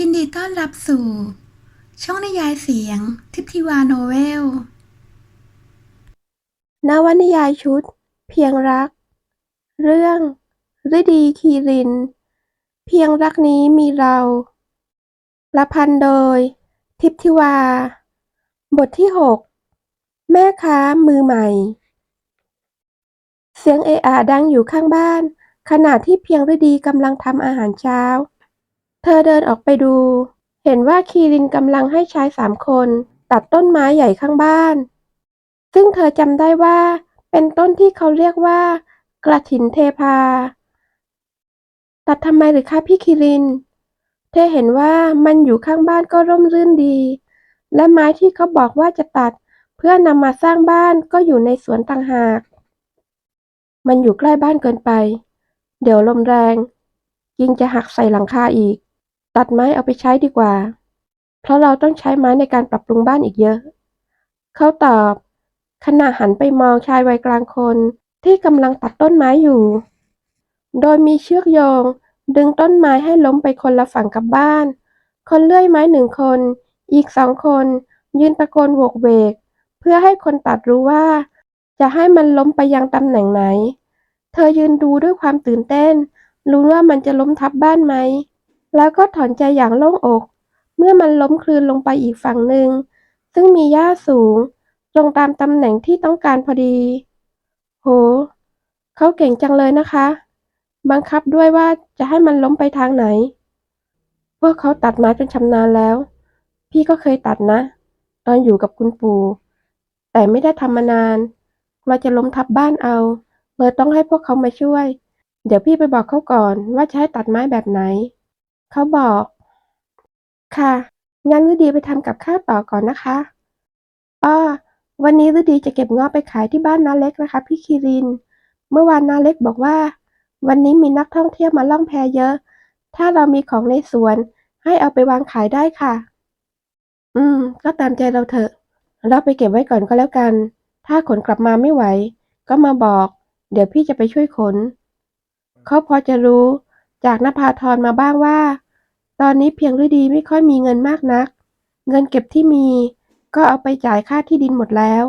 ยินดีต้อนรับสู่ ช่องนิยายเสียง ทิพทิวาโนเวล นวนิยายชุด เพียงรัก เรื่องฤดีคีริน เพียงรักนี้มีเราละพันโดย ทิพทิวา บทที่หกแม่ค้ามือใหม่ เสียงเออะดังอยู่ข้างบ้าน ขณะที่เพียงฤดีกำลังทำอาหารเช้า อเดินออกไปดู เห็นว่าคีรินกำลังให้ชายสามคน ตัดต้นไม้ใหญ่ข้างบ้าน ซึ่งเธอจำได้ว่า เป็นต้นที่เขาเรียกว่า กระถินเทพา ตัดทำไมหรือคะพี่คิริน เธอเห็นว่ามันอยู่ข้างบ้านก็ร่มรื่นดี และไม้ที่เขาบอกว่าจะตัดเพื่อนำมาสร้างบ้านก็อยู่ในสวนต่างหาก มันอยู่ใกล้บ้านเกินไป เดี๋ยวลมแรงกิ่งจะหักใส่หลังคาอีก ตัดไม้เอาไปใช้ดีกว่า เพราะเราต้องใช้ไม้ในการปรับปรุงบ้านอีกเยอะ เขาตอบ ขณะหันไปมองชายวัยกลางคนที่กำลังตัดต้นไม้อยู่ โดยมีเชือกโยง ดึงต้นไม้ให้ล้มไปคนละฝั่งกับบ้าน คนเลื่อยไม้หนึ่งคน อีกสองคน ยืนตะโกนโวกเวก เพื่อให้คนตัดรู้ว่า จะให้มันล้มไปยังตำแหน่งไหน เธอยืนดูด้วยความตื่นเต้น รู้ว่ามันจะล้มทับบ้านไหม แล้วก็ถอนใจอย่างโล่งอก เมื่อมันล้มคลืนลงไปอีกฝั่งหนึ่ง ซึ่งมีหญ้าสูง ตรงตามตำแหน่งที่ต้องการพอดี โห เขาเก่งจังเลยนะคะ บังคับด้วยว่าจะให้มันล้มไปทางไหน พวกเขาตัดไม้จนชำนาญแล้ว พี่ก็เคยตัดนะ ตอนอยู่กับคุณปู่ แต่ไม่ได้ทำมานานกลัวจะล้มทับบ้านเอาเลยต้องให้พวกเขามาช่วย เดี๋ยวพี่ไปบอกเขาก่อนว่าจะให้ตัดไม้แบบไหน เขาบอก ค่ะ งั้นฤดีไปทำกับข้าวต่อก่อนนะคะอ้อวันนี้ฤดีจะเก็บงาะไปขายที่บ้านน้าเล็กนะคะ พี่คิริน เมื่อวานน้าเล็กบอกว่า วันนี้มีนักท่องเที่ยวมาล่องแพเยอะ ถ้าเรามีของในสวน ให้เอาไปวางขายได้ค่ะ อืม ก็ตามใจเราเถอะ เราไปเก็บไว้ก่อนก็แล้วกัน ถ้าขนกลับมาไม่ไหว ก็มาบอก เดี๋ยวพี่จะไปช่วยขน เขาพอจะรู้จากนภาธรมาบ้างว่า ตอนนี้เพียงฤดีไม่ค่อยมีเงินมากนัก เงินเก็บที่มี ก็เอาไปจ่ายค่าที่ดินหมดแล้ว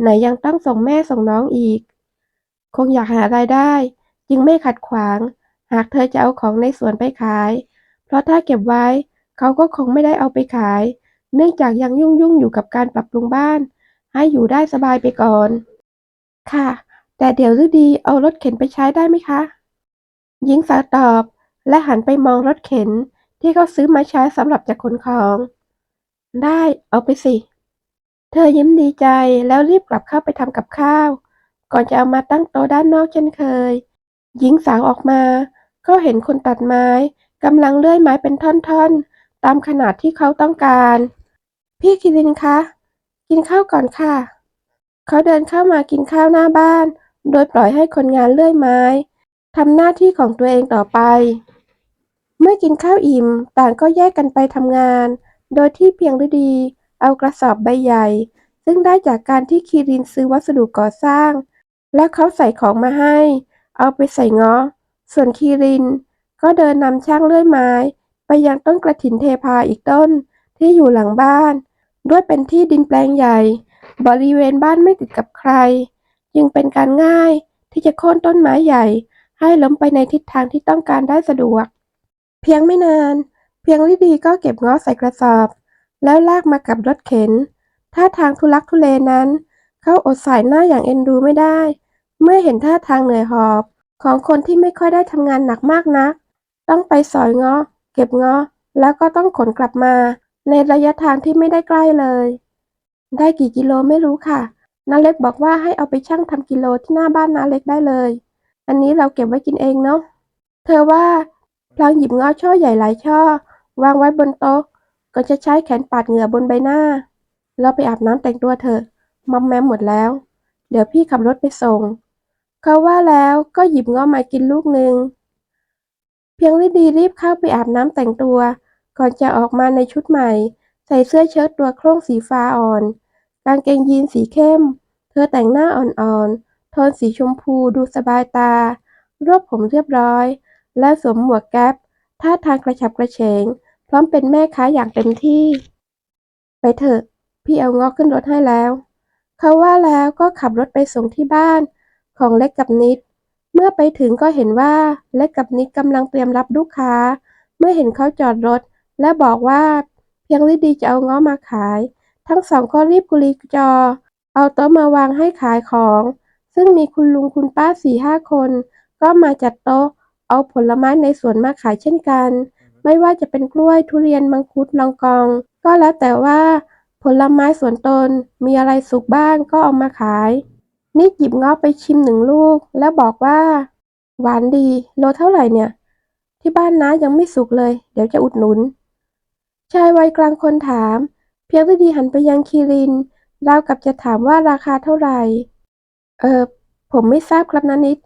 ไหนยังต้องส่งแม่ส่งน้องอีก คงอยากหารายได้ จึงไม่ขัดขวาง หากเธอจะเอาของในสวนไปขาย เพราะถ้าเก็บไว้ เขาก็คงไม่ได้เอาไปขาย เนื่องจากยังยุ่งยุ่งอยู่กับการปรับปรุงบ้าน ให้อยู่ได้สบายไปก่อน ค่ะ แต่เดี๋ยวฤดีเอารถเข็นไปใช้ได้ไหมคะ หญิงสาวตอบและหันไปมองรถเข็น ที่เขาซื้อมาใช้สำหรับจะขนของ ได้เอาไปสิ เธอยิ้มดีใจแล้วรีบกลับเข้าไปทำกับข้าว ก่อนจะเอามาตั้งโต๊ะด้านนอกเช่นเคย หญิงสาวออกมา ก็เห็นคนตัดไม้กำลังเลื่อยไม้เป็นท่อนๆ ตามขนาดที่เขาต้องการ พี่คิรินคะ กินข้าวก่อนค่ะ เขาเดินเข้ามากินข้าวหน้าบ้าน โดยปล่อยให้คนงานเลื่อยไม้ทำหน้าที่ของตัวเองต่อไป เมื่อกินข้าวอิ่มต่างก็แยกกันไปทำงาน โดยที่เพียงฤดี เอากระสอบใบใหญ่ ซึ่งได้จากการที่คีรินซื้อวัสดุก่อสร้าง และเขาใส่ของมาให้ เอาไปใส่เงาะส่วนคีริน ก็เดินนำช่างเลื่อยไม้ ไปยังต้นกระถินเทพาอีกต้นที่อยู่หลังบ้าน ด้วยเป็นที่ดินแปลงใหญ่ บริเวณบ้านไม่ติดกับใคร จึงเป็นการง่ายที่จะโค่นต้นไม้ใหญ่ ให้ล้มไปในทิศทางที่ต้องการได้สะดวก เพียงไม่นาน เพียงฤดีก็เก็บงาะใส่กระสอบ แล้วลากมากับรถเข็น ท่าทางทุลักทุเลนั้น เขาอดสายหน้าอย่างเอ็นดูไม่ได้ เมื่อเห็นท่าทางเหนื่อยหอบ ของคนที่ไม่ค่อยได้ทำงานหนักมากนัก ต้องไปสอยงาะเก็บงาะแล้วก็ต้องขนกลับมา ในระยะทางที่ไม่ได้ใกล้เลย ได้กี่กิโลไม่รู้ค่ะน้าเล็กบอกว่าให้เอาไปชั่งทำกิโลที่หน้าบ้านน้าเล็กได้เลย อันนี้เราเก็บไว้กินเองเนาะ เธอว่า พลางหยิบเงาะช่อใหญ่หลายช่อ วางไว้บนโต๊ะก็จะใช้แขนปาดเหงื่อบนใบหน้า เราไปอาบน้ำแต่งตัวเถอะมอมแมมหมดแล้ว เดี๋ยวพี่ขับรถไปส่ง เขาว่าแล้วก็หยิบเงาะมากินลูกหนึ่ง เพียงฤดีรีบเข้าไปอาบน้ำแต่งตัว ก่อนจะออกมาในชุดใหม่ ใส่เสื้อเชิ้ตตัวโคร่งสีฟ้าอ่อน กางเกงยีนสีเข้ม เธอแต่งหน้าอ่อนๆ โทนสีชมพูดูสบายตารวบผมเรียบร้อย และสวมหมวกแก๊ปท่าทางกระฉับกระเฉง พร้อมเป็นแม่ค้าอย่างเต็มที่ ไปเถอะ พี่เอางาะขึ้นรถให้แล้ว เขาว่าแล้วก็ขับรถไปส่งที่บ้านของเล็กกับนิด เมื่อไปถึงก็เห็นว่าเล็กกับนิดกำลังเตรียมรับลูกค้า เมื่อเห็นเขาจอดรถ และบอกว่าเพียงฤดีจะเอางาะมาขาย ทั้งสองก็รีบกุลีจอ เอาโต๊ะมาวางให้ขายของ ซึ่งมีคุณลุงคุณป้าสี่ห้าคน ก็มาจัดโต๊ะ เอาผลไม้ในสวนมาขายเช่นกัน ไม่ว่าจะเป็นกล้วยทุเรียนมังคุดลองกอง ก็แล้วแต่ว่า ผลไม้สวนตนมีอะไรสุกบ้างก็เอามาขายนิดหยิบเงาะไปชิมหนึ่งลูก แล้วบอกว่า หวานดีโลเท่าไหร่เนี่ย ที่บ้านน้ายังไม่สุกเลย เดี๋ยวจะอุดหนุน ชายวัยกลางคนถาม เพียงฤดีหันไปยังคีรินเรากับจะถามว่าราคาเท่าไหร่ เออผมไม่ทราบครับนะนิด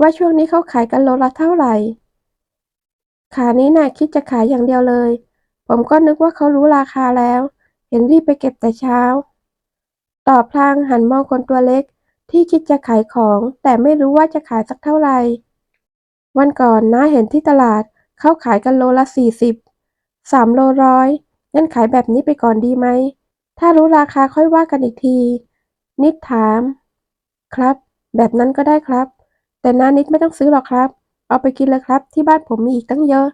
ว่าช่วงนี้เขาขายกันโลละเท่าไหร่ ขานี้น่ะคิดจะขายอย่างเดียวเลย ผมก็นึกว่าเขารู้ราคาแล้ว เห็นรีบไปเก็บแต่เช้า ตอบพลางหันมองคนตัวเล็กที่คิดจะขายของ แต่ไม่รู้ว่าจะขายสักเท่าไหร่ วันก่อนน้าเห็นที่ตลาดเขาขายกันโลละสี่สิบสามโลร้อยงั้นขายแบบนี้ไปก่อนดีไหม ถ้ารู้ราคาค่อยว่ากันอีกที นิดถาม ครับ แบบนั้นก็ได้ครับ แต่น้านิดไม่ต้องซื้อหรอกครับ เอาไปกินเลยครับ ที่บ้านผมมีอีกตั้งเยอะ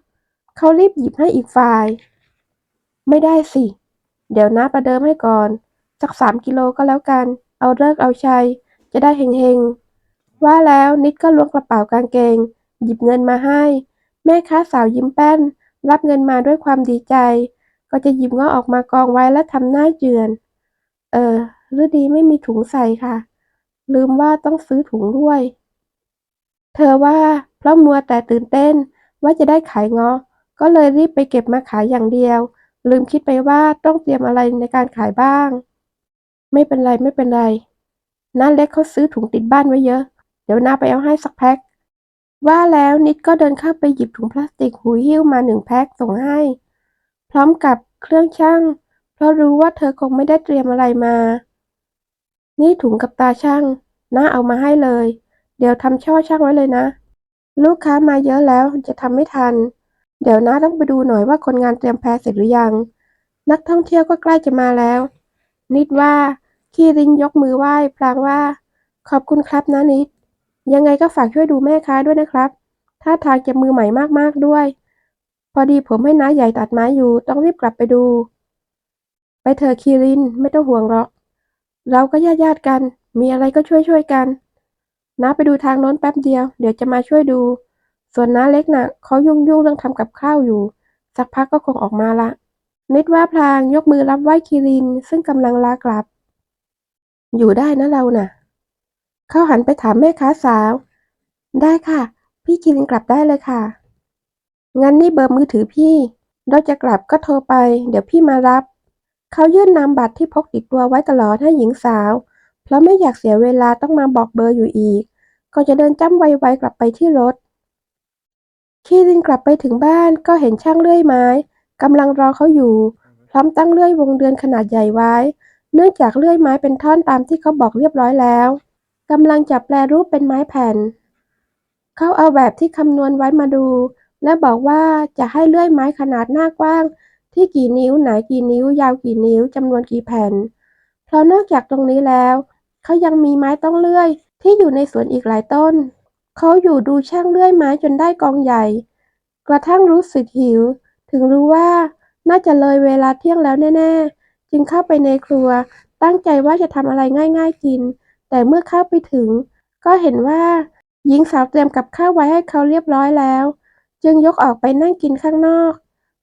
เขารีบหยิบให้อีกฝ่าย ไม่ได้สิ เดี๋ยวน้าประเดิมให้ก่อน สักสามกิโลก็แล้วกัน เอาเลิกเอาชัย จะได้เฮงๆ ว่าแล้วนิดก็ล้วงกระเป๋ากางเกง หยิบเงินมาให้ แม่ค้าสาวยิ้มแป้น รับเงินมาด้วยความดีใจ ก็จะหยิบเงาออกมากองไว้และทำหน้าเจือน เออฤดีไม่มีถุงใส่ค่ะ ลืมว่าต้องซื้อถุงด้วย เธอว่าเพราะมัวแต่ตื่นเต้นว่าจะได้ขายเงาะ ก็เลยรีบไปเก็บมาขายอย่างเดียว ลืมคิดไปว่าต้องเตรียมอะไรในการขายบ้าง ไม่เป็นไรไม่เป็นไรน้าเล็กเขาซื้อถุงติดบ้านไว้เยอะ เดี๋ยวน้าไปเอาให้สักแพ็คว่าแล้วนิดก็เดินเข้าไปหยิบถุงพลาสติกหูหิ้วมาหนึ่งแพ็คส่งให้ พร้อมกับเครื่องช่าง เพราะรู้ว่าเธอคงไม่ได้เตรียมอะไรมา นี่ถุงกับตาช่างน้าเอามาให้เลย เดี๋ยวทำช่อช่างไว้เลยนะ ลูกค้ามาเยอะแล้วจะทำไม่ทัน เดี๋ยวน้าต้องไปดูหน่อยว่าคนงานเตรียมแพรเสร็จหรือยัง นักท่องเที่ยวก็ใกล้จะมาแล้ว นิดว่าคีรินยกมือไหว้พลางว่า ขอบคุณครับนะนิด ยังไงก็ฝากช่วยดูแม่ค้าด้วยนะครับท่าทางจะมือใหม่มากๆด้วย พอดีผมให้น้าใหญ่ตัดไม้อยู่ต้องรีบกลับไปดู ไปเถอะคีรินไม่ต้องห่วงหรอก เราก็ญาติญาติๆกัน มีอะไรก็ช่วยช่วยๆกัน น้าไปดูทางโน้นแป๊บเดียว เดี๋ยวจะมาช่วยดู ส่วนน้าเล็กน่ะเขายุ่งยุ่งๆเรื่องทำกับข้าวอยู่ สักพักก็คงออกมาละ นิดว่าพลางยกมือรับไหว้คีริน ซึ่งกำลังลากลับ อยู่ได้นะเราน่ะ เขาหันไปถามแม่ค้าสาว ได้ค่ะ พี่คีรินกลับได้เลยค่ะ งั้นนี่เบอร์มือถือพี่ เราจะกลับก็โทรไป เดี๋ยวพี่มารับ เขายื่นนามบัตรที่พกติดตัวไว้ตลอดให้หญิงสาว เพราะไม่อยากเสียเวลาต้องมาบอกเบอร์อยู่อีก ก็จะเดินจ้ำไวๆกลับไปที่รถ คีรินกลับไปถึงบ้านก็เห็นช่างเลื่อยไม้กำลังรอเขาอยู่ พร้อมตั้งเลื่อยวงเดือนขนาดใหญ่ไว้ เนื่องจากเลื่อยไม้เป็นท่อนตามที่เขาบอกเรียบร้อยแล้วกำลังจะแปลรูปเป็นไม้แผ่น เขาเอาแบบที่คำนวณไว้มาดู และบอกว่าจะให้เลื่อยไม้ขนาดหน้ากว้าง ที่กี่นิ้วไหนกี่นิ้วยาวกี่นิ้วจำนวนกี่แผ่น เพราะนอกจากตรงนี้แล้ว เขายังมีไม้ต้องเลื่อย ที่อยู่ในสวนอีกหลายต้น เขาอยู่ดูช่างเลื่อยไม้จนได้กองใหญ่ กระทั่งรู้สึกหิว ถึงรู้ว่าน่าจะเลยเวลาเที่ยงแล้วแน่ๆ จึงเข้าไปในครัว ตั้งใจว่าจะทำอะไรง่ายๆกิน แต่เมื่อเข้าไปถึง ก็เห็นว่าหญิงสาวเตรียมกับข้าวไว้ให้เขาเรียบร้อยแล้ว จึงยกออกไปนั่งกินข้างนอก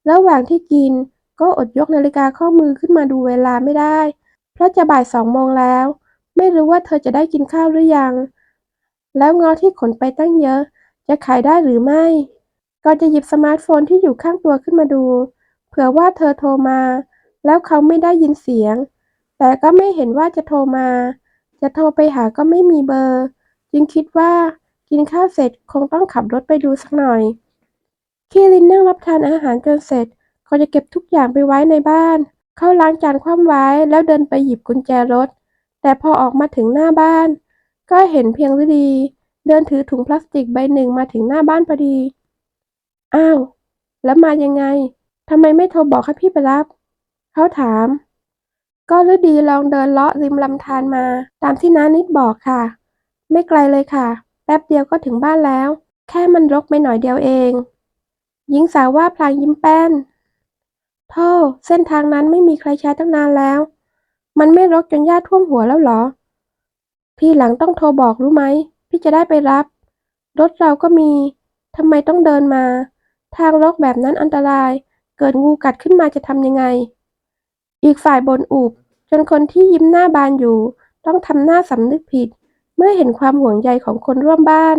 ระหว่างที่กินก็อดยกนาฬิกาข้อมือขึ้นมาดูเวลาไม่ได้ เพราะจะบ่ายสองโมงแล้ว ไม่รู้ว่าเธอจะได้กินข้าวหรือยัง แล้วเงอที่ขนไปตั้งเยอะ จะขายได้หรือไม่ก็จะหยิบสมาร์ทโฟนที่อยู่ข้างตัวขึ้นมาดู เผื่อว่าเธอโทรมา แล้วเขาไม่ได้ยินเสียง แต่ก็ไม่เห็นว่าจะโทรมา จะโทรไปหาก็ไม่มีเบอร์ จึงคิดว่ากินข้าวเสร็จคงต้องขับรถไปดูสักหน่อยคีรินนั่งรับทานอาหารจนเสร็จก็จะเก็บทุกอย่างไปไว้ในบ้าน เขาล้างจานคว่ำไว้แล้วเดินไปหยิบกุญแจรถ แต่พอออกมาถึงหน้าบ้าน ก็เห็นเพียงฤดี เดินถือถุงพลาสติกใบหนึ่งมาถึงหน้าบ้านพอดี อ้าว แล้วมายังไงทำไมไม่โทรบอกให้พี่ไปรับ เขาถาม ก็ฤดีลองเดินเลาะริมลำธารมา ตามที่น้านิดบอกค่ะ ไม่ไกลเลยค่ะ แป๊บเดียวก็ถึงบ้านแล้ว แค่มันรกไปหน่อยเดียวเอง หญิงสาวว่าพลางยิ้มแป้นโธ่เส้นทางนั้นไม่มีใครใช้ตั้งนานแล้ว มันไม่รกจนหญ้าท่วมหัวแล้วเหรอ ทีหลังต้องโทรบอกรู้ไหม พี่จะได้ไปรับ รถเราก็มี ทำไมต้องเดินมา ทางรกแบบนั้นอันตราย เกิดงูกัดขึ้นมาจะทำยังไง อีกฝ่ายบนอุบจนคนที่ยิ้มหน้าบานอยู่ ต้องทำหน้าสำนึกผิด เมื่อเห็นความห่วงใยของคนร่วมบ้าน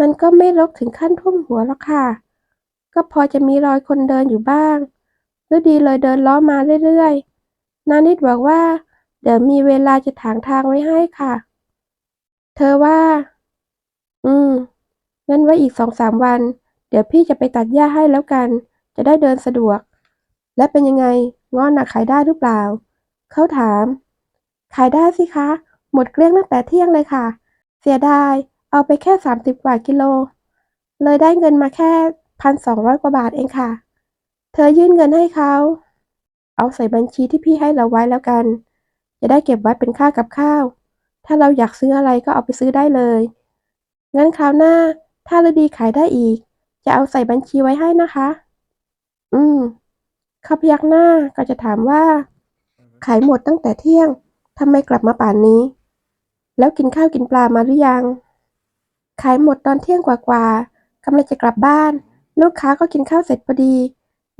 มันก็ไม่รกถึงขั้นท่วมหัวหรอกค่ะ ก็พอจะมีรอยคนเดินอยู่บ้างฤดีเลยเดินล้อมาเรื่อยๆ นานิดบอกว่า เดี๋ยวมีเวลาจะถางทางไว้ให้ค่ะ เธอว่า อืม งั้นไว้อีกสองสามวัน เดี๋ยวพี่จะไปตัดหญ้าให้แล้วกัน จะได้เดินสะดวก และเป็นยังไงงอนหนักขายได้หรือเปล่า เขาถาม ขายได้สิคะ หมดเกลี้ยงตั้งแต่เที่ยงเลยค่ะ เสียดาย เอาไปแค่สามสิบกว่ากิโล เลยได้เงินมาแค่พันสองร้อยกว่าบาทเองค่ะ เธอยื่นเงินให้เขา เอาใส่บัญชีที่พี่ให้เราไว้แล้วกัน จะได้เก็บไว้เป็นค่ากับข้าว ถ้าเราอยากซื้ออะไรก็เอาไปซื้อได้เลย งั้นคราวหน้า ถ้าฤดีขายได้อีก จะเอาใส่บัญชีไว้ให้นะคะ อืมเขาพยักหน้าก็จะถามว่า ขายหมดตั้งแต่เที่ยงทำไมกลับมาป่านนี้ แล้วกินข้าวกินปลามาหรือยัง ขายหมดตอนเที่ยงกว่าๆกำลังจะกลับบ้าน ลูกค้าก็กินข้าวเสร็จพอดี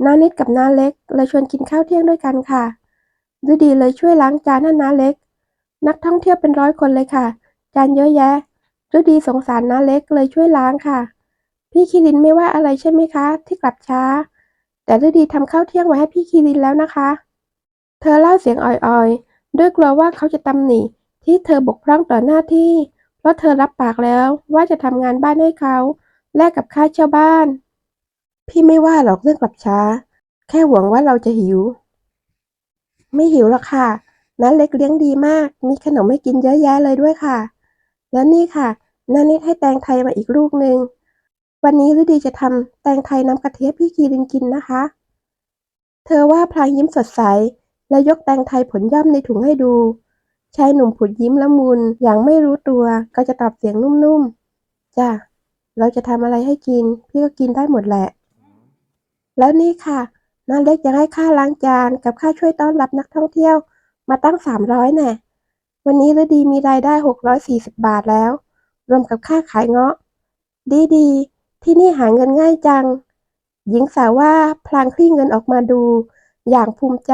น้านิดกับน้าเล็กเลยชวนกินข้าวเที่ยงด้วยกันค่ะฤดีเลยช่วยล้างจานให้น้าเล็ก นักท่องเที่ยวเป็นร้อยคนเลยค่ะ จานเยอะแยะฤดีสงสารน้าเล็กเลยช่วยล้างค่ะ พี่คิรินไม่ว่าอะไรใช่ไหมคะ ที่กลับช้า แต่ฤดีทำข้าวเที่ยงไว้ให้พี่คิรินแล้วนะคะ เธอเล่าเสียงอ่อยๆ ด้วยกลัวว่าเขาจะตำหนิที่เธอบกพร่องต่อหน้าที่ เพราะเธอรับปากแล้วว่าจะทำงานบ้านให้เขาแลกกับค่าเช่าบ้าน พี่ไม่ว่าหรอกเรื่องกลับช้า แค่หวังว่าเราจะหิว ไม่หิวหรอกค่ะน้าเล็กเลี้ยงดีมาก มีขนมให้กินเยอะแยะเลยด้วยค่ะ แล้วนี่ค่ะน้านิดให้แตงไทยมาอีกลูกหนึ่ง วันนี้ฤดีจะทำแตงไทยน้ำกระเทิให้พี่คีรินกินนะคะ เธอว่าพลางยิ้มสดใส และยกแตงไทยผลย่อมในถุงให้ดูชายหนุ่มผุดยิ้มละมุนอย่างไม่รู้ตัวก็จะตอบเสียงนุ่มๆ จ้ะ เราจะทำอะไรให้กิน พี่ก็กินได้หมดแหละ แล้วนี่ค่ะน้าเล็กยังให้ค่าล้างจานกับค่าช่วยต้อนรับนักท่องเที่ยว มาตั้งสามร้อยแน่ วันนี้ฤดีมีรายได้หกร้อยสี่สิบบาทแล้ว รวมกับค่าขายเงาะ ดีดีๆที่นี่หาเงินง่ายจัง หญิงสาวว่าพลางคลี่เงินออกมาดู อย่างภูมิใจ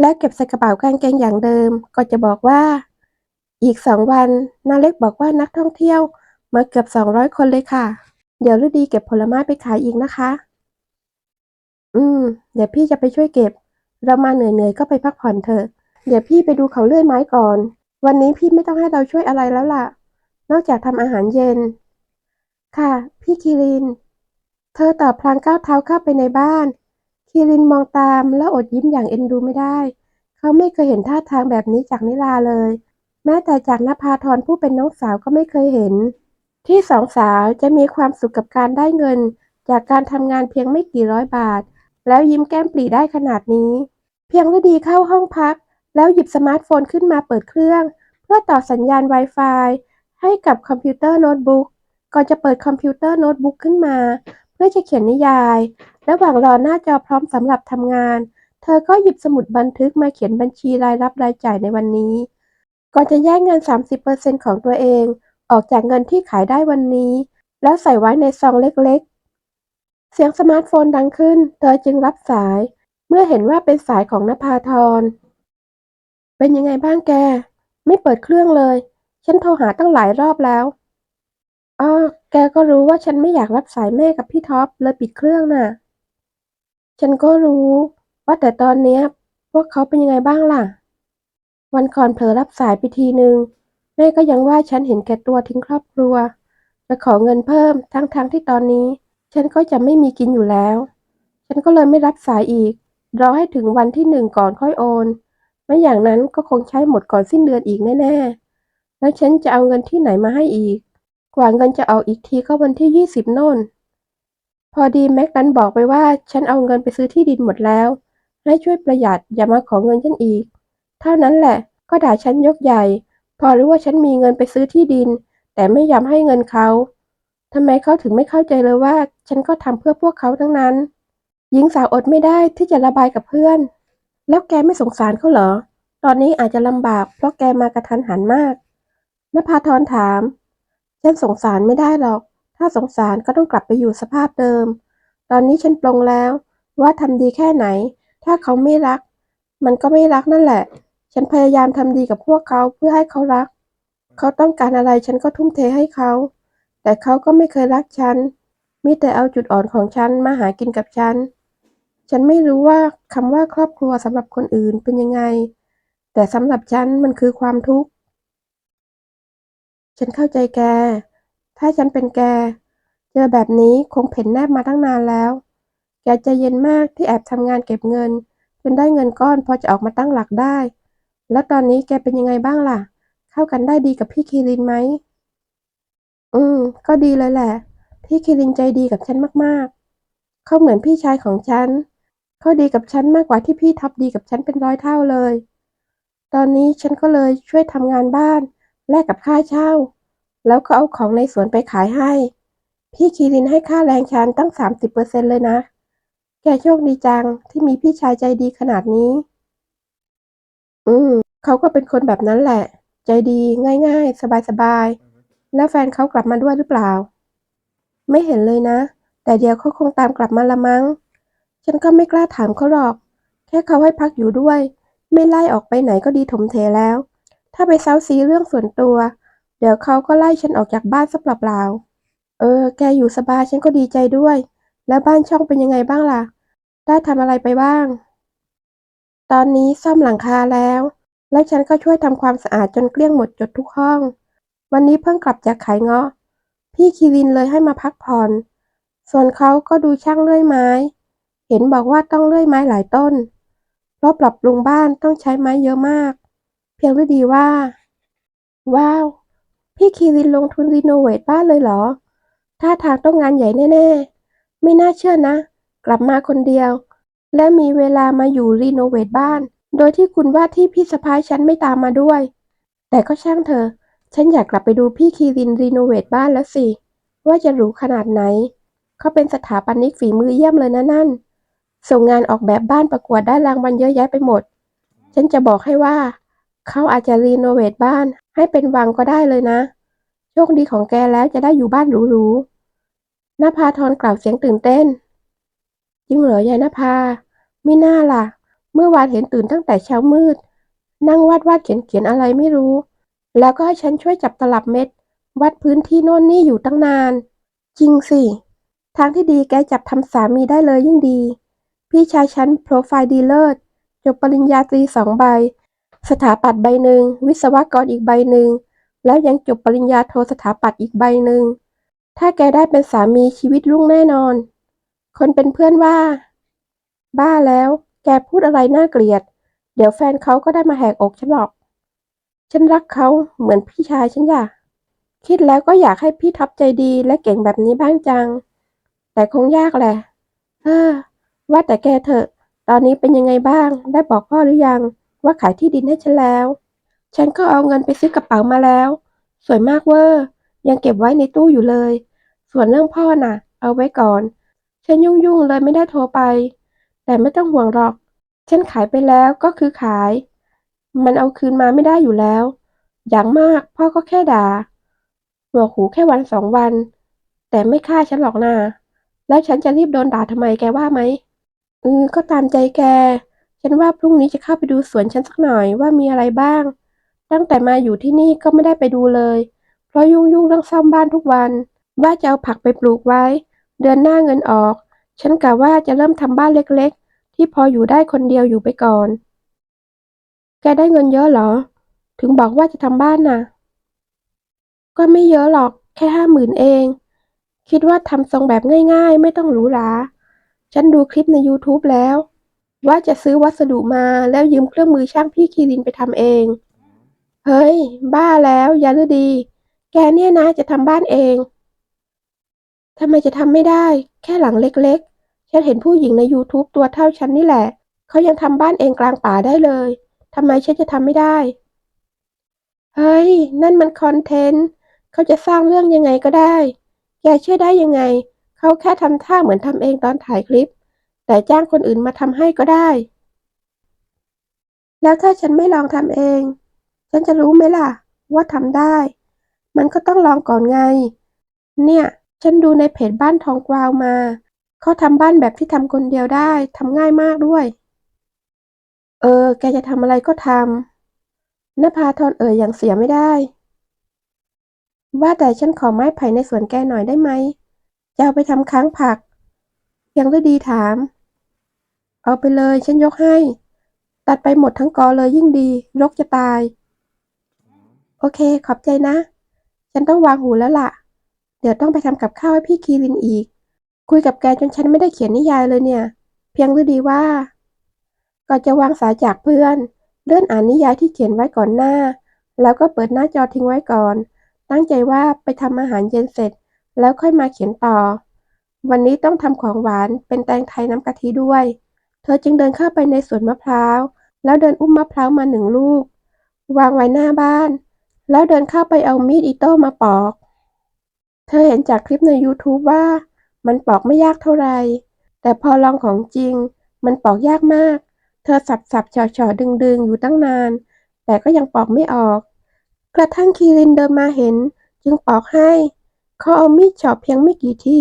และเก็บใส่กระเป๋ากางเกงอย่างเดิม ก็จะบอกว่า อีกสองวันนาเล็กบอกว่านักท่องเที่ยว มาเกือบสองร้อยคนเลยค่ะ เดี๋ยวฤดีเก็บผลไม้ไปขายอีกนะคะ อืม เดี๋ยวพี่จะไปช่วยเก็บ เรามาเหนื่อยๆก็ไปพักผ่อนเถอะ เดี๋ยวพี่ไปดูเขาเลื่อยไม้ก่อน วันนี้พี่ไม่ต้องให้เราช่วยอะไรแล้วล่ะ นอกจากทำอาหารเย็น ค่ะ พี่คิริน เธอตอบพลางก้าวเท้าเข้าไปในบ้าน คิรินมองตามแล้วอดยิ้มอย่างเอ็นดูไม่ได้ เขาไม่เคยเห็นท่าทางแบบนี้จากนิลาเลย แม้แต่จากนภาธรผู้เป็นน้องสาวก็ไม่เคยเห็น ที่สองสาวจะมีความสุขกับการได้เงิน จากการทำงานเพียงไม่กี่ร้อยบาท แล้วยิ้มแก้มปรีได้ขนาดนี้ เพียงฤดีเข้าห้องพัก แล้วหยิบสมาร์ทโฟนขึ้นมาเปิดเครื่อง เพื่อต่อสัญญาณ Wi-Fi ให้กับคอมพิวเตอร์โน้ตบุ๊กก่อนจะเปิดคอมพิวเตอร์โน้ตบุ๊กขึ้นมา เพื่อจะเขียนนิยาย ระหว่างรอหน้าจอพร้อมสำหรับทำงาน เธอก็หยิบสมุดบันทึกมาเขียนบัญชีรายรับรายจ่ายในวันนี้ ก่อนจะแยกเงิน 30%ของตัวเอง ออกจากเงินที่ขายได้วันนี้ แล้วใส่ไว้ในซองเล็ก เสียงสมาร์ทโฟนดังขึ้น เธอจึงรับสาย เมื่อเห็นว่าเป็นสายของนภาธร เป็นยังไงบ้างแก ไม่เปิดเครื่องเลย ฉันโทรหาตั้งหลายรอบแล้วอ้อแกก็รู้ว่าฉันไม่อยากรับสายแม่กับพี่ท็อปเลยปิดเครื่องน่ะ ฉันก็รู้ ว่าแต่ตอนเนี้ยพวกเขาเป็นยังไงบ้างล่ะ วันก่อนเผลอรับสายไปทีนึง แม่ก็ยังว่าฉันเห็นแก่ตัวทิ้งครอบครัว จะขอเงินเพิ่มทั้งๆทที่ตอนนี้ ฉันก็จะไม่มีกินอยู่แล้ว ฉันก็เลยไม่รับสายอีก รอให้ถึงวันที่หนึ่งก่อนค่อยโอน ไม่อย่างนั้นก็คงใช้หมดก่อนสิ้นเดือนอีกแน่ๆ แล้วฉันจะเอาเงินที่ไหนมาให้อีก กว่าเงินจะออกอีกทีก็วันที่ยี่สิบโน่น พอดีแม็กนั้นบอกไปว่าฉันเอาเงินไปซื้อที่ดินหมดแล้ว ให้ช่วยประหยัดอย่ามาขอเงินฉันอีก เท่านั้นแหละก็ด่าฉันยกใหญ่ พอรู้ว่าฉันมีเงินไปซื้อที่ดิน แต่ไม่ยอมให้เงินเขา ทำไมเขาถึงไม่เข้าใจเลยว่า ฉันก็ทำเพื่อพวกเขาทั้งนั้น หญิงสาวอดไม่ได้ที่จะระบายกับเพื่อน แล้วแกไม่สงสารเขาเหรอ ตอนนี้อาจจะลำบากเพราะแกมากระทันหันมากนภาธรถาม ฉันสงสารไม่ได้หรอก ถ้าสงสารก็ต้องกลับไปอยู่สภาพเดิม ตอนนี้ฉันปลงแล้ว ว่าทำดีแค่ไหน ถ้าเขาไม่รัก มันก็ไม่รักนั่นแหละ ฉันพยายามทำดีกับพวกเขาเพื่อให้เขารัก เขาต้องการอะไรฉันก็ทุ่มเทให้เขา แต่เขาก็ไม่เคยรักฉัน มีแต่เอาจุดอ่อนของฉันมาหากินกับฉัน ฉันไม่รู้ว่าคำว่าครอบครัวสำหรับคนอื่นเป็นยังไง แต่สำหรับฉันมันคือความทุกข์ ฉันเข้าใจแก ถ้าฉันเป็นแก เจอแบบนี้คงเพ่นแนบมาตั้งนานแล้ว แกใจเย็นมากที่แอบทำงานเก็บเงินจนได้เงินก้อนพอจะออกมาตั้งหลักได้ แล้วตอนนี้แกเป็นยังไงบ้างล่ะ เข้ากันได้ดีกับพี่คีรินไหม อืม ก็ดีเลยแหละพี่คีรินใจดีกับฉันมากๆ เขาเหมือนพี่ชายของฉัน เขาดีกับฉันมากกว่าที่พี่ท็อปดีกับฉันเป็นร้อยเท่าเลย ตอนนี้ฉันก็เลยช่วยทำงานบ้าน แลกกับค่าเช่า แล้วก็เอาของในสวนไปขายให้ พี่คีรินให้ค่าแรงฉันตั้ง 30%เลยนะ แกโชคดีจังที่มีพี่ชายใจดีขนาดนี้ อืม เขาก็เป็นคนแบบนั้นแหละ ใจดีง่าย ๆ สบายๆ แล้วแฟนเขากลับมาด้วยหรือเปล่า ไม่เห็นเลยนะ แต่เดี๋ยวเขาคงตามกลับมาละมั้ง ฉันก็ไม่กล้าถามเขาหรอก แค่เขาให้พักอยู่ด้วย ไม่ไล่ออกไปไหนก็ดีถมเทแล้ว ถ้าไปเซาซีเรื่องส่วนตัว เดี๋ยวเขาก็ไล่ฉันออกจากบ้านซะเปล่าๆเออ แกอยู่สบายฉันก็ดีใจด้วย แล้วบ้านช่องเป็นยังไงบ้างล่ะ ได้ทำอะไรไปบ้าง ตอนนี้ซ่อมหลังคาแล้ว และฉันก็ช่วยทำความสะอาดจนเกลี้ยงหมดจดทุกห้อง วันนี้เพิ่งกลับจากขายเงาะ พี่คีรินเลยให้มาพักผ่อน ส่วนเขาก็ดูช่างเลื่อยไม้ เห็นบอกว่าต้องเลื่อยไม้หลายต้นเพราะปรับปรุงบ้านต้องใช้ไม้เยอะมาก เพียงฤดีว่า ว้าว พี่คีรินลงทุนรีโนเวทบ้านเลยเหรอ ท่าทางต้องงานใหญ่แน่ๆ ไม่น่าเชื่อนะ กลับมาคนเดียว และมีเวลามาอยู่รีโนเวทบ้าน โดยที่คุณว่าที่พี่สะพ้ายฉันไม่ตามมาด้วย แต่ก็ช่างเถอ ฉันอยากกลับไปดูพี่คีรินรีโนเวทบ้านแล้วสิ ว่าจะหรูขนาดไหน เขาเป็นสถาปนิกฝีมือเยี่ยมเลยนะนั่น ส่งงานออกแบบบ้านประกวดได้รางวัลเยอะแยะไปหมด ฉันจะบอกให้ว่า เขาอาจจะรีโนเวทบ้านให้เป็นวังก็ได้เลยนะ โชคดีของแกแล้วจะได้อยู่บ้านหรูๆนภาธรกล่าวเสียงตื่นเต้นจริงเหรอยายนภาไม่น่าล่ะ เมื่อวานเห็นตื่นตั้งแต่เช้ามืด นั่งวาดวาดเขียนเขียนอะไรไม่รู้ แล้วก็ให้ฉันช่วยจับตลับเม็ด วัดพื้นที่โน่นนี่อยู่ตั้งนาน จริงสิ ทางที่ดีแกจับทำสามีได้เลยยิ่งดี พี่ชายฉันโปรไฟล์ดีเลิศจบปริญญาตรีสองใบ สถาปัตย์ใบหนึ่ง วิศวกรอีกใบหนึ่ง แล้วยังจบปริญญาโทสถาปัตย์อีกใบหนึ่ง ถ้าแกได้เป็นสามีชีวิตรุ่งแน่นอน คนเป็นเพื่อนว่า บ้าแล้ว แกพูดอะไรน่าเกลียด เดี๋ยวแฟนเขาก็ได้มาแหกอกฉันหรอก ฉันรักเขาเหมือนพี่ชายฉันอยากคิดแล้วก็อยากให้พี่ท็อปใจดีและเก่งแบบนี้บ้างจัง แต่คงยากแหละเออว่าแต่แกเถอะ ตอนนี้เป็นยังไงบ้าง ได้บอกพ่อหรือยัง ว่าขายที่ดินให้ฉันแล้ว ฉันก็เอาเงินไปซื้อกระเป๋ามาแล้ว สวยมากเวอร์ ยังเก็บไว้ในตู้อยู่เลย ส่วนเรื่องพ่อน่ะ เอาไว้ก่อน ฉันยุ่งๆเลยไม่ได้โทรไป แต่ไม่ต้องห่วงหรอก ฉันขายไปแล้วก็คือขาย มันเอาคืนมาไม่ได้อยู่แล้ว อย่างมากพ่อก็แค่ด่าหนวกหูแค่วันสองวัน แต่ไม่ฆ่าฉันหรอกนาแล้วฉันจะรีบโดนด่าทำไมแกว่าไหมเออก็ตามใจแก ฉันว่าพรุ่งนี้จะเข้าไปดูสวนฉันสักหน่อยว่ามีอะไรบ้าง ตั้งแต่มาอยู่ที่นี่ก็ไม่ได้ไปดูเลย เพราะยุ่งยุ่งเรื่องซ่อมบ้านทุกวัน ว่าจะเอาผักไปปลูกไว้ เดือนหน้าเงินออก ฉันกะว่าจะเริ่มทำบ้านเล็กๆ ที่พออยู่ได้คนเดียวอยู่ไปก่อน แกได้เงินเยอะเหรอ ถึงบอกว่าจะทำบ้านน่ะ ก็ไม่เยอะหรอกแค่ห้าหมื่นเอง คิดว่าทำทรงแบบง่ายๆ ไม่ต้องหรูหราฉันดูคลิปใน YouTube แล้ว ว่าจะซื้อวัสดุมาแล้วยืมเครื่องมือช่างพี่คีรินไปทำเอง เฮ้ย บ้าแล้วยาฤดี แกเนี่ยนะจะทำบ้านเองทำไมจะทำไม่ได้ แค่หลังเล็กๆ ฉันเห็นผู้หญิงใน YouTube ตัวเท่าฉันนี่แหละ เขายังทำบ้านเองกลางป่าได้เลย ทำไมฉันจะทำไม่ได้ เฮ้ย นั่นมันคอนเทนต์ เขาจะสร้างเรื่องยังไงก็ได้ แกเชื่อได้ยังไง เขาแค่ทำท่าเหมือนทำเองตอนถ่ายคลิป แต่จ้างคนอื่นมาทำให้ก็ได้ แล้วถ้าฉันไม่ลองทำเอง ฉันจะรู้ไหมล่ะ ว่าทำได้ มันก็ต้องลองก่อนไง เนี่ย ฉันดูในเพจบ้านทองกวาวมา เขาทำบ้านแบบที่ทำคนเดียวได้ ทำง่ายมากด้วย เออ แกจะทำอะไรก็ทำนภาทรเอ่ยอย่างเสียไม่ได้ ว่าแต่ฉันขอไม้ไผ่ในสวนแกหน่อยได้ไหม จะเอาไปทำค้างผัก ยังฤดีถาม เอาไปเลยฉันยกให้ ตัดไปหมดทั้งกอเลยยิ่งดี รกจะตาย โอเค ขอบใจนะ ฉันต้องวางหูแล้วล่ะ เดี๋ยวต้องไปทำกับข้าวให้พี่คีรินอีก คุยกับแกจนฉันไม่ได้เขียนนิยายเลยเนี่ย เพียงฤดีว่า ก่อนจะวางสายจากเพื่อน เลื่อนอ่านนิยายที่เขียนไว้ก่อนหน้า แล้วก็เปิดหน้าจอทิ้งไว้ก่อน ตั้งใจว่าไปทำอาหารเย็นเสร็จ แล้วค่อยมาเขียนต่อ วันนี้ต้องทำของหวานเป็นแตงไทยน้ำกะทิด้วย เธอจึงเดินเข้าไปในสวนมะพร้าว แล้วเดินอุ้มมะพร้าวมาหนึ่งลูก วางไว้หน้าบ้าน แล้วเดินเข้าไปเอามีดอิโต้มาปอก เธอเห็นจากคลิปใน YouTube ว่า มันปอกไม่ยากเท่าไหร่แต่พอลองของจริง มันปอกยากมาก เธอสับสับๆเฉาะเฉาดึงดึงๆอยู่ตั้งนาน แต่ก็ยังปอกไม่ออก กระทั่งคีรินเดินมาเห็น จึงปอกให้เขาเอามีดเฉาะเพียงไม่กี่ที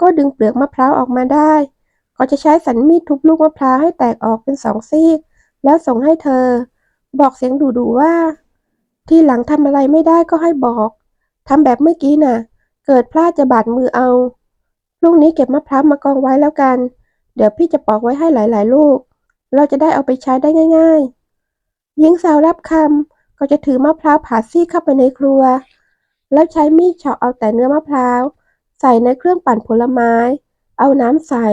ก็ดึงเปลือกมะพร้าวออกมาได้เขาจะใช้สันมีดทุบลูกมะพร้าวให้แตกออกเป็นสองซีก แล้วส่งให้เธอ บอกเสียงดุๆว่า ที่หลังทำอะไรไม่ได้ก็ให้บอกทำแบบเมื่อกี้น่ะ เกิดพลาดจะบาดมือเอาพรุ่งนี้เก็บมะพร้าวมากองไว้แล้วกัน เดี๋ยวพี่จะปอกไว้ให้หลาย ๆ ลูก เราจะได้เอาไปใช้ได้ง่าย ๆ หญิงสาวรับคำก็จะถือมะพร้าวผ่าซีกเข้าไปในครัว แล้วใช้มีดเฉาะเอาแต่เนื้อมะพร้าว ใส่ในเครื่องปั่นผลไม้ เอาน้ำใส่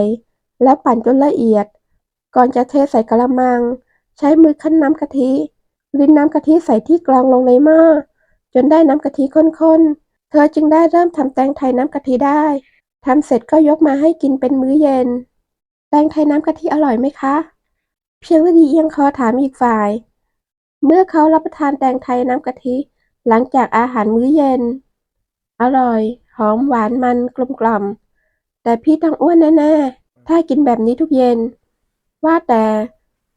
แล้วปั่นจนละเอียด ก่อนจะเทใส่กระมัง ใช้มือคั้นน้ำกะทิรินน้ำกะทิใส่ที่กรองลงในหม้อจนได้น้ำกะทิข้นๆ เธอจึงได้เริ่มทำแตงไทยน้ำกะทิได้ทำเสร็จก็ยกมาให้กินเป็นมื้อเย็น แตงไทยน้ำกะทิอร่อยไหมคะ เพียงฤดีเอียงคอถามอีกฝ่าย เมื่อเขารับประทานแตงไทยน้ำกะทิ หลังจากอาหารมื้อเย็น อร่อย หอมหวานมันกลมกล่อม แต่พี่ต้องอ้วนแน่ๆ ถ้ากินแบบนี้ทุกเย็น ว่าแต่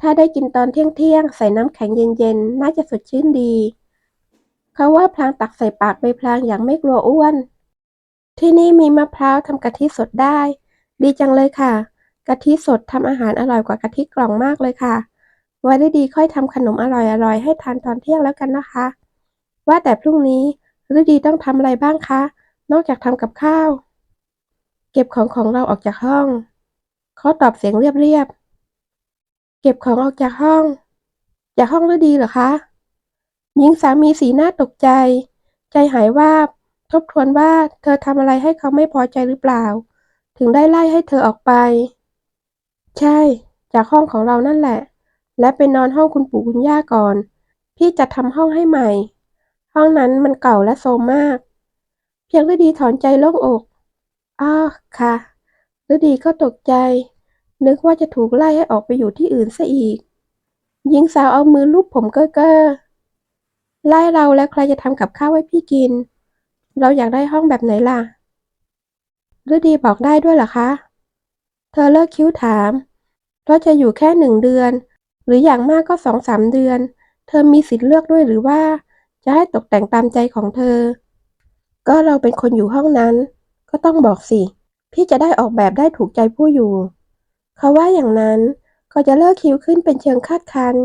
ถ้าได้กินตอนเที่ยงๆ ใส่น้ำแข็งเย็นๆ น่าจะสดชื่นดี เขาว่าพลางตักใส่ปากไปพลางอย่างไม่กลัวอ้วน ที่นี่มีมะพร้าวทำกะทิสดได้ ดีจังเลยค่ะ กะทิสดทำอาหารอร่อยกว่ากะทิกล่องมากเลยค่ะ ไว้ได้ดีค่อยทำขนมอร่อยๆให้ทานตอนเที่ยงแล้วกันนะคะ ว่าแต่พรุ่งนี้ฤดีต้องทำอะไรบ้างคะ นอกจากทำกับข้าว เก็บของของเราออกจากห้องเขาตอบเสียงเรียบๆเก็บของออกจากห้อง จากห้องฤดีเหรอคะหญิงสามีสีหน้าตกใจ ใจหายวาบ ทบทวนว่าเธอทำอะไรให้เขาไม่พอใจหรือเปล่า ถึงได้ไล่ให้เธอออกไป ใช่ จากห้องของเรานั่นแหละ และไปนอนห้องคุณปู่คุณย่าก่อน พี่จะทำห้องให้ใหม่ ห้องนั้นมันเก่าและโทรมมาก เพียงฤดีถอนใจโล่งอกอ้าค่ะฤดีก็ตกใจ นึกว่าจะถูกไล่ให้ออกไปอยู่ที่อื่นซะอีก หญิงสาวเอามือลูบผมเก้อเก้อไล่เราแล้วใครจะทำกับข้าวให้พี่กิน เราอยากได้ห้องแบบไหนล่ะฤดีบอกได้ด้วยเหรอคะ เธอเลิกคิ้วถาม เพราะจะอยู่แค่หนึ่งเดือน หรืออย่างมากก็สองสามเดือน เธอมีสิทธิ์เลือกด้วยหรือว่า จะให้ตกแต่งตามใจของเธอ ก็เราเป็นคนอยู่ห้องนั้น ก็ต้องบอกสิ พี่จะได้ออกแบบได้ถูกใจผู้อยู่ เขาว่าอย่างนั้นก็จะเลิกคิ้วขึ้นเป็นเชิงคาดคัน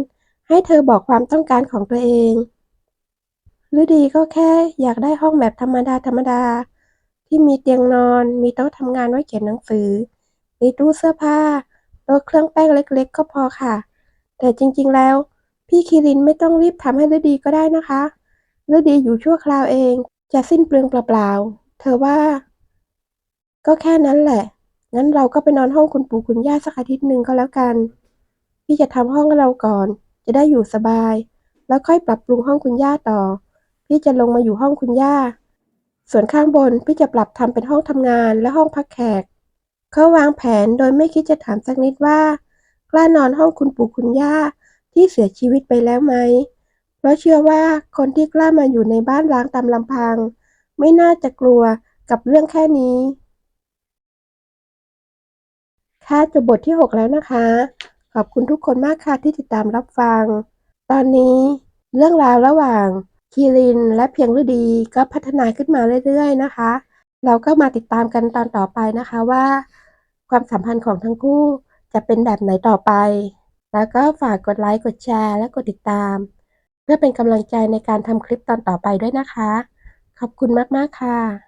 ให้เธอบอกความต้องการของตัวเองฤดีก็แค่อยากได้ห้องแบบธรรมดาธรรมดา ที่มีเตียงนอน มีโต๊ะทำงานไว้เขียนหนังสือ มีตู้เสื้อผ้าโต๊ะเครื่องแป้งเล็กๆ ก็พอค่ะ แต่จริงๆแล้ว พี่คิรินไม่ต้องรีบทำให้ฤดีก็ได้นะคะฤดีอยู่ชั่วคราวเอง จะสิ้นเปลืองเปล่าๆ เธอว่า ก็แค่นั้นแหละ งั้นเราก็ไปนอนห้องคุณปู่คุณย่าสักอาทิตย์หนึ่งก็แล้วกัน พี่จะทำห้องเราก่อน จะได้อยู่สบาย แล้วค่อยปรับปรุงห้องคุณย่าต่อ พี่จะลงมาอยู่ห้องคุณย่า ส่วนข้างบนพี่จะปรับทำเป็นห้องทำงานและห้องพักแขก เขาวางแผนโดยไม่คิดจะถามสักนิดว่า กล้านอนห้องคุณปู่คุณย่าที่เสียชีวิตไปแล้วไหม เพราะเชื่อว่าคนที่กล้ามาอยู่ในบ้านร้างตามลำพัง ไม่น่าจะกลัวกับเรื่องแค่นี้ ค่ะจบบทที่ 6 แล้วนะคะ ขอบคุณทุกคนมากค่ะที่ติดตามรับฟัง ตอนนี้เรื่องราวระหว่างคีรินและเพียงฤดีก็พัฒนาขึ้นมาเรื่อยๆนะคะ เราก็มาติดตามกันตอนต่อไปนะคะว่า ความสัมพันธ์ของทั้งคู่จะเป็นแบบไหนต่อไป แล้วก็ฝากกดไลค์ กดแชร์ และกดติดตาม เพื่อเป็นกำลังใจในการทำคลิปตอนต่อไปด้วยนะคะ ขอบคุณมาก ๆ ค่ะ